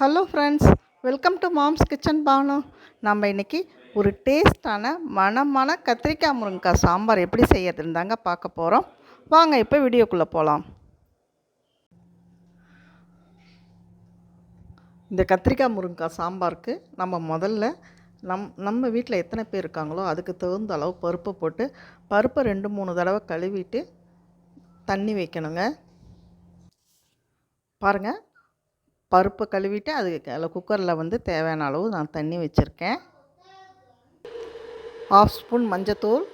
Hello friends welcome to mom's kitchen Banu நம்ம இன்றைக்கி ஒரு டேஸ்டான மனமான கத்திரிக்காய் முருங்கைக்காய் சாம்பார் எப்படி செய்யறதுன்னு தாங்க பார்க்க போகிறோம் வாங்க இப்போ வீடியோக்குள்ளே போகலாம் இந்த கத்திரிக்காய் முருங்கைக்காய் சாம்பாருக்கு நம்ம முதல்ல நம் நம்ம வீட்டில் எத்தனை பேர் இருக்காங்களோ அதுக்கு தகுந்த அளவு பருப்பை போட்டு பருப்பை ரெண்டு மூணு தடவை கழுவிட்டு தண்ணி வைக்கணுங்க. பாருங்கள் பருப்பை கழுவிட்டு அதுக்கு அதில் குக்கரில் வந்து தேவையான அளவு நான் தண்ணி வச்சுருக்கேன். ஹாஃப் ஸ்பூன் மஞ்சத்தூள்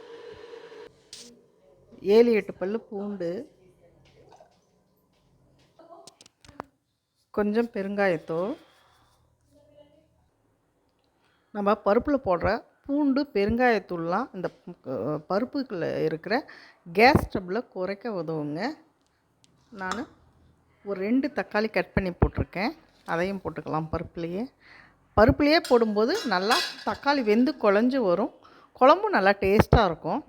ஏழு எட்டு பல் பூண்டு கொஞ்சம் பெருங்காயத்தூள். நம்ம பருப்பில் போடுற பூண்டு பெருங்காயத்தூள்லாம் இந்த பருப்புக்குள்ளே இருக்கிற கேஸ் ட்ரபிளை குறைக்க உதவுங்க. நான் ஒரு ரெண்டு தக்காளி கட் பண்ணி போட்டிருக்கேன். அதையும் போட்டுக்கலாம் பருப்புலேயே. பருப்புலேயே போடும்போது நல்லா தக்காளி வெந்து குழஞ்சி வரும். குழம்பும் நல்லா டேஸ்ட்டாக இருக்கும்.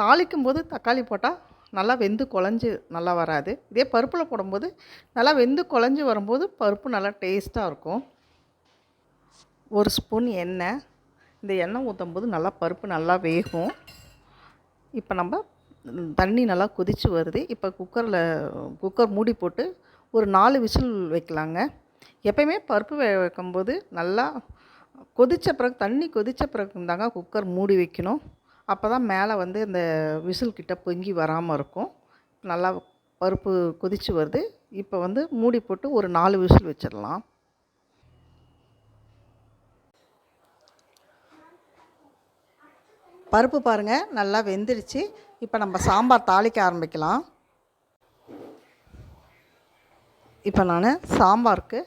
தாளிக்கும் போது தக்காளி போட்டால் நல்லா வெந்து குழஞ்சி நல்லா வராது. இதே பருப்பில் போடும்போது நல்லா வெந்து குழஞ்சி வரும்போது பருப்பு நல்லா டேஸ்ட்டாக இருக்கும். ஒரு ஸ்பூன் எண்ணெய். இந்த எண்ணெய் ஊற்றும் போது நல்லா பருப்பு நல்லா வேகும். இப்போ நம்ம தண்ணி நல்லா கொதித்து வருது. இப்போ குக்கரில் குக்கர் மூடி போட்டு ஒரு நாலு விசில் வைக்கலாங்க. எப்பயுமே பருப்பு வைக்கும்போது நல்லா கொதித்த பிறகு தண்ணி கொதித்த பிறகு தாங்க குக்கர் மூடி வைக்கணும். அப்போ தான் மேலே வந்து இந்த விசில் கிட்ட பொங்கி வராமல் இருக்கும். நல்லா பருப்பு கொதித்து வருது. இப்போ வந்து மூடி போட்டு ஒரு நாலு விசில் வச்சிடலாம். பருப்பு பாருங்கள் நல்லா வெந்துடுச்சு. இப்போ நம்ம சாம்பார் தாளிக்க ஆரம்பிக்கலாம். இப்போ நான் சாம்பாருக்கு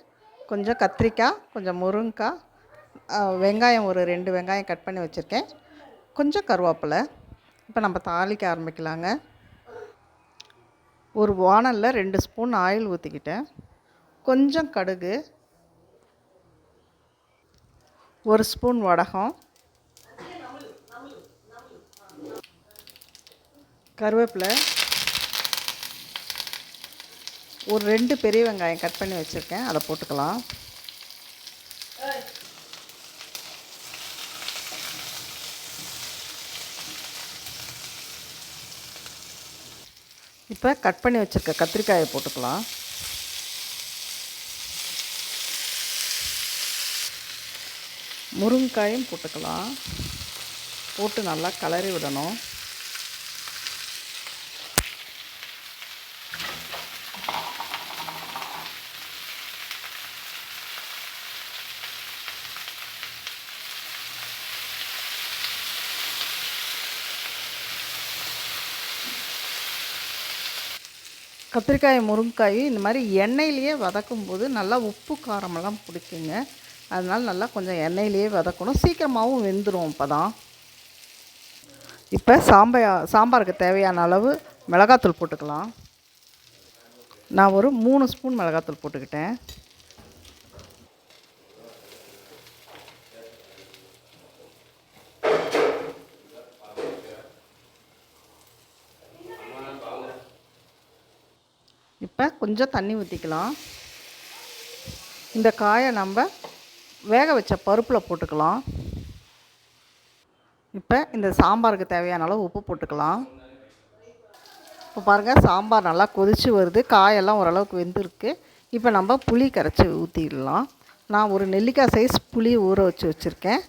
கொஞ்சம் கத்திரிக்காய் கொஞ்சம் முருங்கைக்காய் வெங்காயம் ஒரு ரெண்டு வெங்காயம் கட் பண்ணி வச்சுருக்கேன். கொஞ்சம் கருவேப்பிலை. இப்போ நம்ம தாளிக்க ஆரம்பிக்கலாங்க. ஒரு வானலில் ரெண்டு ஸ்பூன் ஆயில் ஊற்றிக்கிட்டேன் கொஞ்சம் கடுகு ஒரு ஸ்பூன் வடகம் கருவேப்பிலை. ஒரு ரெண்டு பெரிய வெங்காயம் கட் பண்ணி வச்சுருக்கேன். அதை போட்டுக்கலாம். இப்போ கட் பண்ணி வச்சுருக்க கத்திரிக்காயை போட்டுக்கலாம். முருங்காயும் போட்டுக்கலாம். போட்டு நல்லா கலரி விடணும். கத்திரிக்காய் முருங்காய் இந்த மாதிரி எண்ணெயிலேயே வதக்கும் போது நல்லா உப்பு காரமெல்லாம் பிடிக்குங்க. அதனால் நல்லா கொஞ்சம் எண்ணெயிலேயே வதக்கணும். சீக்கிரமாகவும் வெந்துடும் இப்போ தான் இப்போ சாம்பா சாம்பாருக்கு தேவையான அளவு மிளகாத்தூள் போட்டுக்கலாம். நான் ஒரு மூணு ஸ்பூன் மிளகாத்தூள் போட்டுக்கிட்டேன். இப்போ கொஞ்சம் தண்ணி ஊற்றிக்கலாம் இந்த காயை நம்ம வேக வச்ச பருப்பில் போட்டுக்கலாம். இப்போ இந்த சாம்பாருக்கு தேவையான அளவு உப்பு போட்டுக்கலாம். இப்போ பாருங்கள் சாம்பார் நல்லா கொதித்து வருது. காயெல்லாம் ஓரளவுக்கு வெந்திருக்கு. இப்போ நம்ம புளி கரைச்சி ஊற்றிடலாம் நான் ஒரு நெல்லிக்காய் சைஸ் புளி ஊற வச்சு வச்சுருக்கேன்.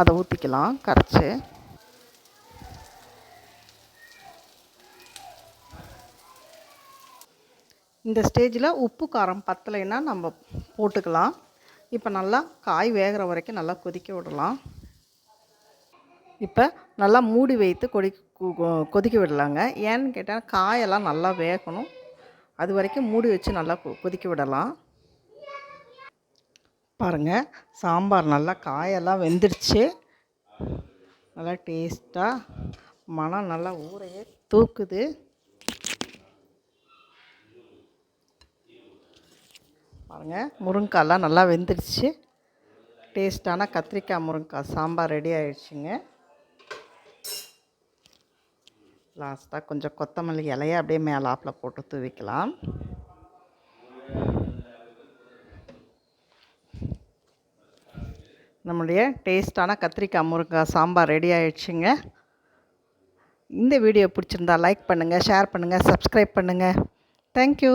அதை ஊற்றிக்கலாம் கரைச்சி. இந்த ஸ்டேஜில் உப்பு காரம் பத்தலைன்னா நம்ம போட்டுக்கலாம். இப்போ நல்லா காய் வேகிற வரைக்கும் நல்லா கொதிக்க விடலாம். இப்போ நல்லா மூடி வைத்து கொடி கொதிக்க விடலாங்க. ஏன்னு கேட்டால் காயெல்லாம் நல்லா வேகணும். அது வரைக்கும் மூடி வச்சு நல்லா கொதிக்க விடலாம். பாருங்கள் சாம்பார் நல்லா காயெல்லாம் வெந்துடுச்சு. நல்லா டேஸ்ட்டாக மனம் நல்லா ஊரையே தூக்குது. பாருங்கள் முருங்காய்லாம் நல்லா வெந்துடுச்சு. டேஸ்ட்டான கத்திரிக்காய் முருங்காய் சாம்பார் ரெடி ஆயிடுச்சுங்க. லாஸ்ட்டாக கொஞ்சம் கொத்தமல்லி இலையை அப்படியே மேலாப்பில் போட்டு தூவிக்கலாம். நம்முடைய டேஸ்ட்டான கத்திரிக்காய் முருங்கைக்காய் சாம்பார் ரெடி ஆயிடுச்சுங்க. இந்த வீடியோ பிடிச்சிருந்தா லைக் பண்ணுங்கள் ஷேர் பண்ணுங்கள் சப்ஸ்கிரைப் பண்ணுங்கள் தேங்க்யூ